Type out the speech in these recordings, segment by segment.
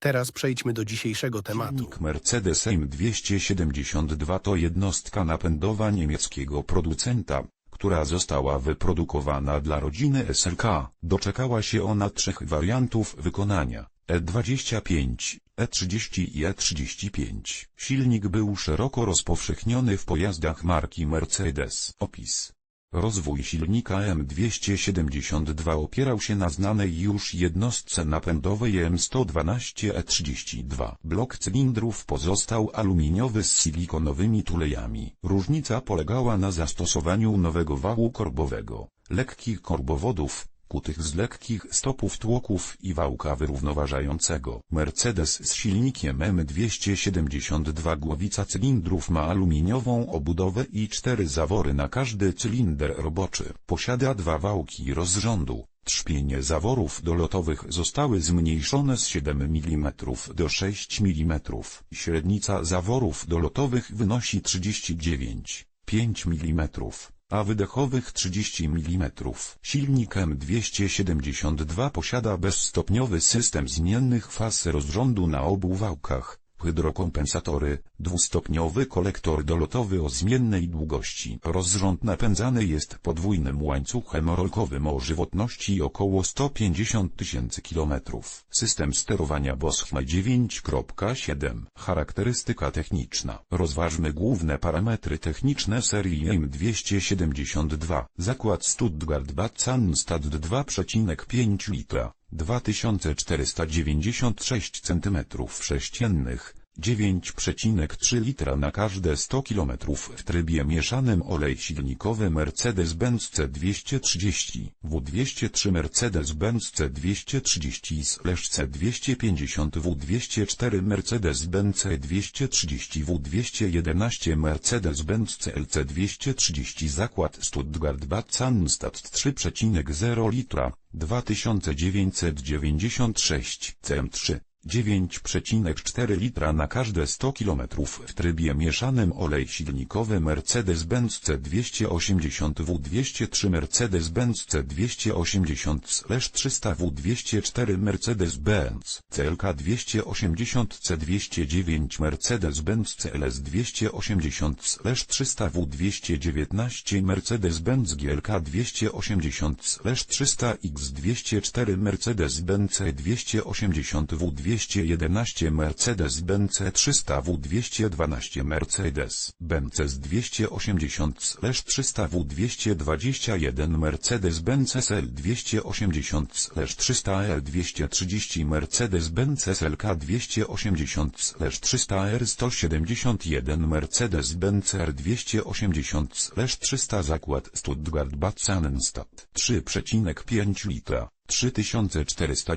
Teraz przejdźmy do dzisiejszego tematu. Silnik Mercedes M272 to jednostka napędowa niemieckiego producenta, która została wyprodukowana dla rodziny SLK. Doczekała się ona trzech wariantów wykonania E25, E30 i E35. Silnik był szeroko rozpowszechniony w pojazdach marki Mercedes. Opis Rozwój silnika M272 opierał się na znanej już jednostce napędowej M112E32. Blok cylindrów pozostał aluminiowy z silikonowymi tulejami. Różnica polegała na zastosowaniu nowego wału korbowego, lekkich korbowodów, kutych z lekkich stopów tłoków i wałka wyrównoważającego. Mercedes z silnikiem M272 głowica cylindrów ma aluminiową obudowę i cztery zawory na każdy cylinder roboczy. Posiada dwa wałki rozrządu. Trzpienie zaworów dolotowych zostały zmniejszone z 7 mm do 6 mm. Średnica zaworów dolotowych wynosi 39,5 mm a wydechowych 30 mm. Silnik M272 posiada bezstopniowy system zmiennych faz rozrządu na obu wałkach, hydrokompensatory, dwustopniowy kolektor dolotowy o zmiennej długości. Rozrząd napędzany jest podwójnym łańcuchem rolkowym o żywotności około 150 tysięcy kilometrów. System sterowania Bosch ma 9.7. Charakterystyka techniczna. Rozważmy główne parametry techniczne serii M272. Zakład Stuttgart Bad Sandstad 2,5 litra. 2496 cm3, 9,3 litra na każde 100 km w trybie mieszanym olej silnikowy Mercedes-Benz C230, W203 Mercedes-Benz C230 C250 W204 Mercedes-Benz C230 W211 Mercedes-Benz CLC 230 Zakład Stuttgart Bad Sandstad 3,0 litra 2996 cm3 9,4 litra na każde 100 km w trybie mieszanym olej silnikowy Mercedes-Benz C280 W203 Mercedes-Benz C280-300 W204 Mercedes-Benz CLK 280 C209 Mercedes-Benz CLS 280-300 W219 Mercedes-Benz GLK 280-300 X204 Mercedes-Benz C280 W2 211 Mercedes-Benz C300 W212 Mercedes-Benz S280-300 W221 Mercedes-Benz SL 280-300 L 230 Mercedes-Benz SLK 280-300 R 171 Mercedes-Benz R 280-300 Zakład Stuttgart Bad Sannenstadt 3,5 litra 3498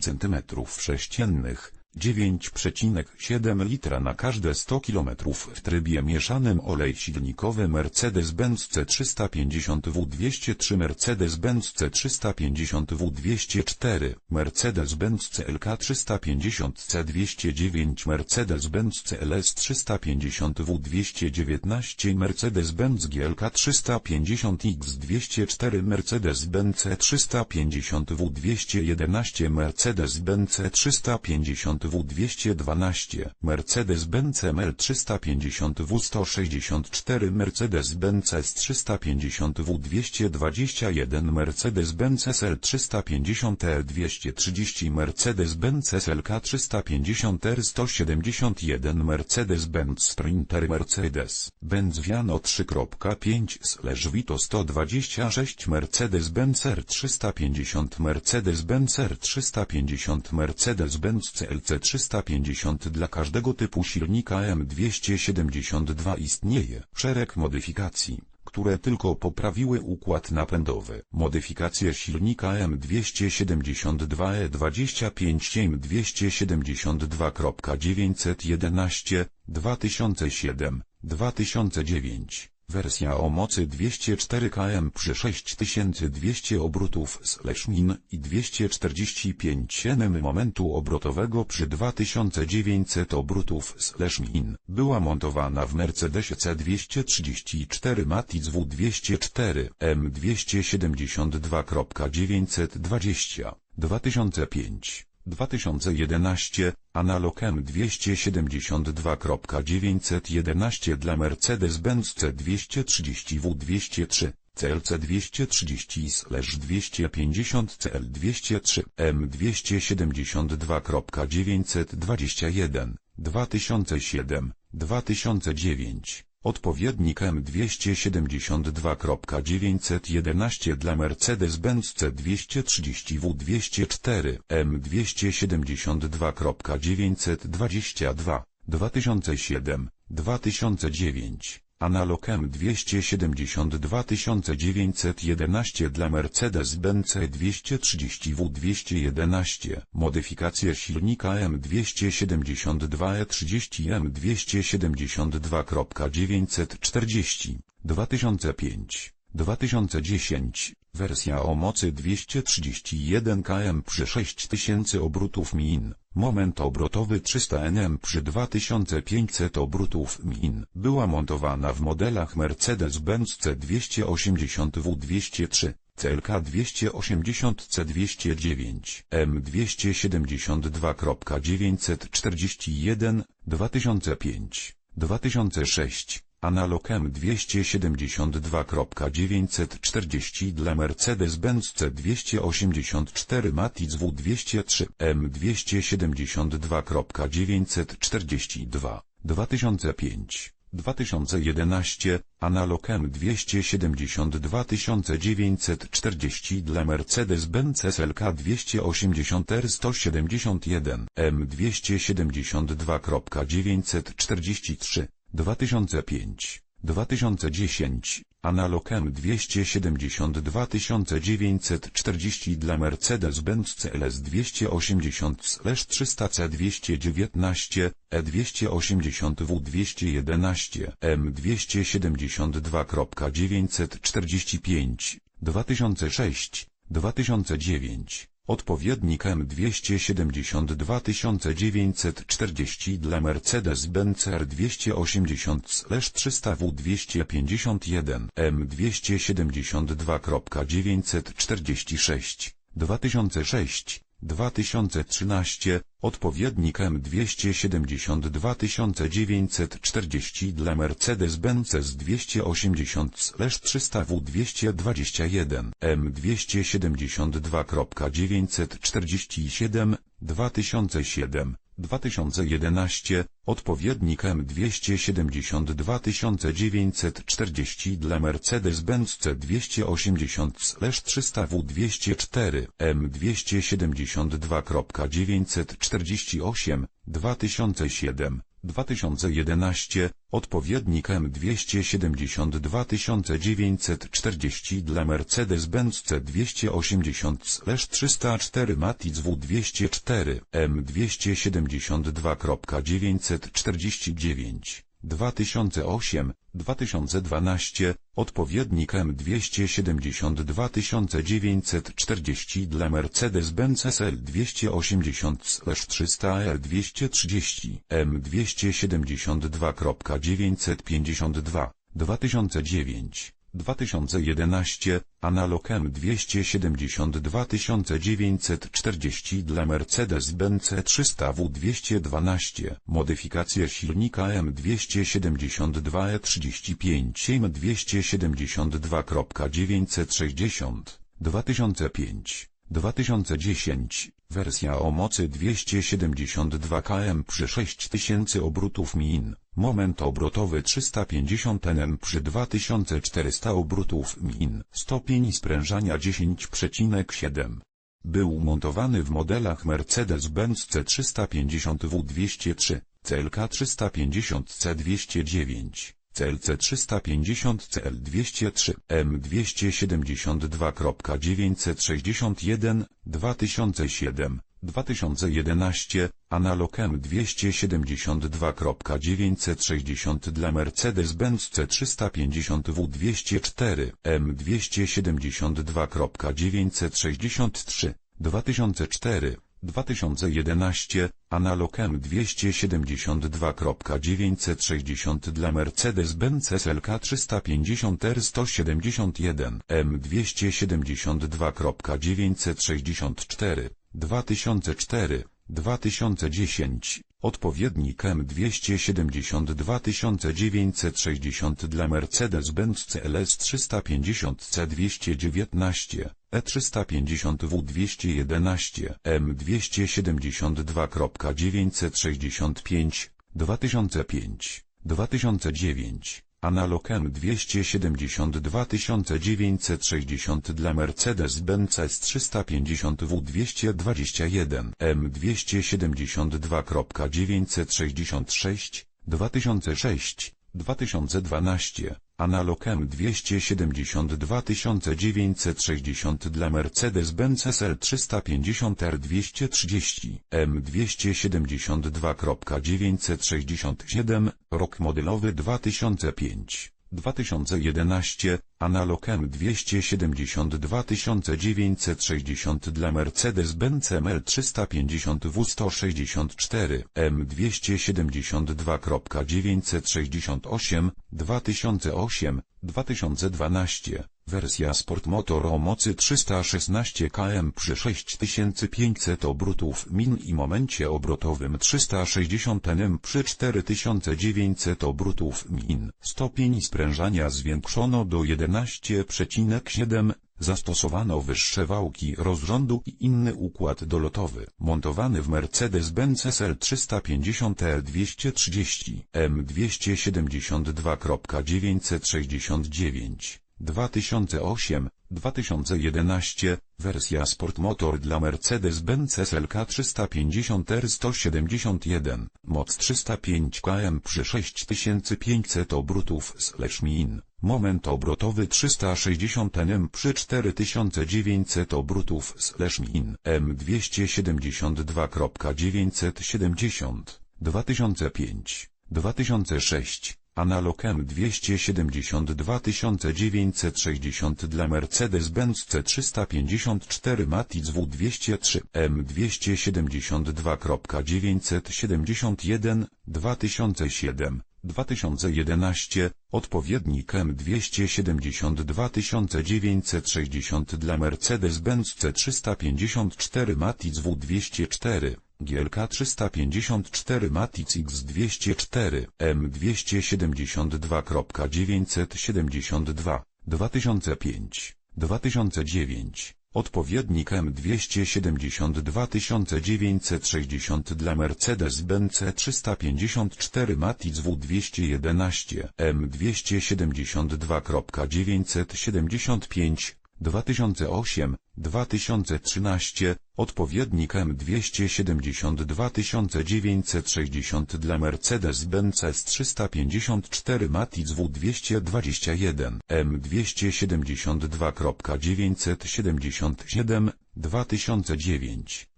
cm3, 9,7 litra na każde 100 km w trybie mieszanym olej silnikowy Mercedes-Benz C350 W203 Mercedes-Benz C350 W204 Mercedes-Benz CLK 350 C209 Mercedes-Benz CLS 350 W219 Mercedes-Benz GLK 350 X204 Mercedes-Benz C350 W211 Mercedes-Benz C350 W212, Mercedes-Benz ML 350 W164 Mercedes-Benz S350 W221 Mercedes-Benz SL 350 R230 Mercedes-Benz SLK 350 R171 Mercedes-Benz Sprinter Mercedes-Benz Viano 3.5 Vito 126 Mercedes-Benz R350 Mercedes-Benz R350 Mercedes-Benz CLC C350 Dla każdego typu silnika M272 istnieje szereg modyfikacji, które tylko poprawiły układ napędowy. Modyfikacje silnika M272 E25 M272.911 2007 2009 Wersja o mocy 204 km przy 6200 obrotów slash min i 245 Nm momentu obrotowego przy 2900 obrotów slash min była montowana w Mercedesie C234 Matiz W204 M272.920 2005 2011 Analog M272.911 dla Mercedes-Benz C230W203 CLC 230/250 CL203 M272.921 2007 2009 Odpowiednik M272.911 dla Mercedes-Benz C230W204 M272.922 2007 2009 Analog M272911 dla Mercedes-Benz E230W211 Modyfikacje silnika M272E30 M272.940 2005 2010 Wersja o mocy 231 km przy 6000 obrotów min Moment obrotowy 300 Nm przy 2500 obrotów min była montowana w modelach Mercedes-Benz C280W203, CLK 280C209, M272.941, 2005, 2006. Analog M272.940 dla Mercedes-Benz C284 Matiz W203 M272.942 2005 2011 Analog M272.940 dla Mercedes-Benz SLK 280 R 171 M272.943 2005 2010 Analog M272.940 dla Mercedes-Benz CLS 280/300 C219 E280W211 M272.945 2006 2009 Odpowiednik M272.940 dla Mercedes-Benz R280/300W251 M272.946 2006 2013 Odpowiednik M272.940 dla Mercedes-Benz S280/300W221 M272.947 2007 2011 Odpowiednik M272.940 dla Mercedes-Benz C280/300W204 M272.948 2007 2011 Odpowiednik M272.940 dla Mercedes-Benz C280/304 Matiz W204 M272.949 2008 2012 Odpowiednik M272.940 dla Mercedes-Benz SL 280/300 R230 M272.952 2009 2011 Analog M272.940 dla Mercedes-Benz E300W212 Modyfikacje silnika M272E35 M272.960 2005 2010 Wersja o mocy 272 km przy 6000 obrotów min, moment obrotowy 350 nm przy 2400 obrotów min. Stopień sprężania 10,7. Był montowany w modelach Mercedes-Benz C350W203, CLK 350 C209. CLC350CL203 M272.961 2007 2011 analog M272.960 dla Mercedes-Benz C350W204 M272.963 2004 2011, analog M272.960 dla Mercedes-Benz SLK 350 R171 M272.964, 2004, 2010, odpowiednik M272.960 dla Mercedes-Benz CLS 350 C219, E350W211, M272.965, 2005, 2009, analog M272.960 dla Mercedes-Benz S350W221, M272.966, 2006, 2012, analog M272.960 dla Mercedes-Benz SL 350R230, M272.967, rok modelowy 2005. 2011, analog M272.960 dla Mercedes-Benz ML 350W164, M272.968, 2008, 2012, wersja Sport Motor o mocy 316 km przy 6500 obrotów min i momencie obrotowym 360 Nm przy 4900 obrotów min. Stopień sprężania zwiększono do 11,7, Zastosowano wyższe wałki rozrządu i inny układ dolotowy, montowany w Mercedes-Benz SL 350 R230 M272.969 2008, 2011, wersja Sport Motor dla Mercedes-Benz SLK 350 R171, moc 305 km przy 6500 obrotów slash min, moment obrotowy 360 Nm przy 4900 obrotów slash min, M272.970, 2005, 2006, Analog M272.960 dla Mercedes-Benz C354 Matiz W203 M272.971 2007 2011, odpowiednik M272.960 dla Mercedes-Benz C354 Matiz W204 GLK 354 Matiz X204 M272.972 2005 2009 Odpowiednik M272.960 dla Mercedes-Benz E354 Matiz W211 M272.975 2008, 2013, odpowiednik M272.960 dla Mercedes-Benz S354 Matiz W221 M272.977 2009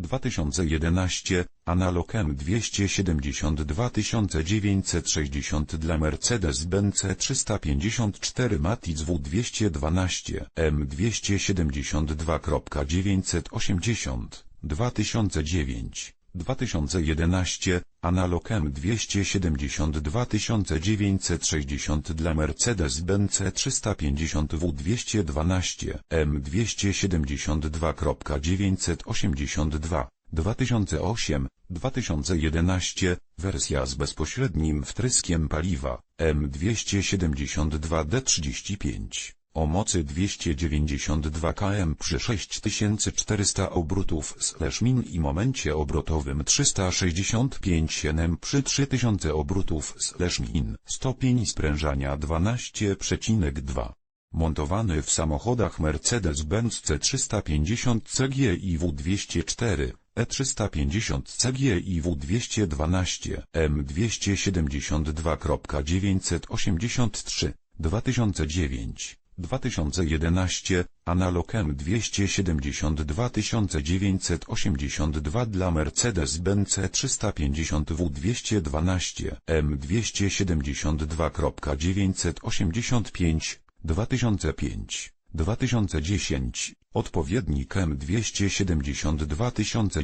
2011, analog M272.960 dla Mercedes-Benz E354 Matiz W212 M272.980 2009 2011, analog M272.960 dla Mercedes-Benz E350W212 M272.982 2008, 2011, wersja z bezpośrednim wtryskiem paliwa M272D35 o mocy 292 km przy 6400 obrotów slash min i momencie obrotowym 365 Nm przy 3000 obrotów slash min. Stopień sprężania 12,2. Montowany w samochodach Mercedes-Benz C350 CG i W204. E350 CG i W212 M272.983 2009 2011, analog M272 982 dla Mercedes-Benz E E350W212 M272.985 2005 2010, odpowiednik M272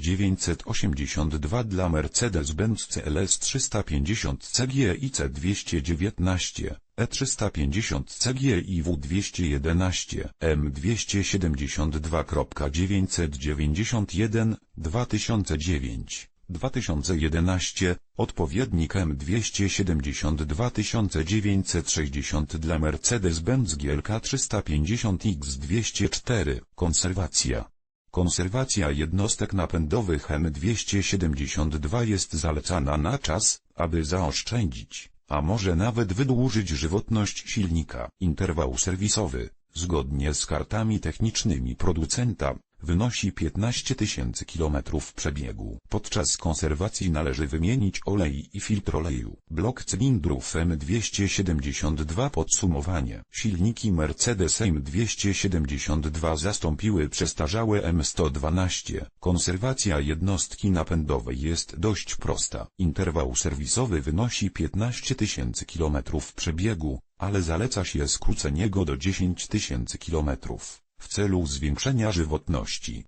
982 dla Mercedes-Benz CLS 350 CG i C219, E350 CG i W211, M272.991, 2009. 2011, odpowiednik M272 960 dla Mercedes-Benz GLK 350X204, konserwacja. Konserwacja jednostek napędowych M272 jest zalecana na czas, aby zaoszczędzić, a może nawet wydłużyć żywotność silnika. Interwał serwisowy, zgodnie z kartami technicznymi producenta, wynosi 15 tysięcy kilometrów przebiegu. Podczas konserwacji należy wymienić olej i filtr oleju. Blok cylindrów M272 Podsumowanie. Silniki Mercedes M272 zastąpiły przestarzałe M112. Konserwacja jednostki napędowej jest dość prosta. Interwał serwisowy wynosi 15 tysięcy kilometrów przebiegu, ale zaleca się skrócenie go do 10 tysięcy kilometrów w celu zwiększenia żywotności.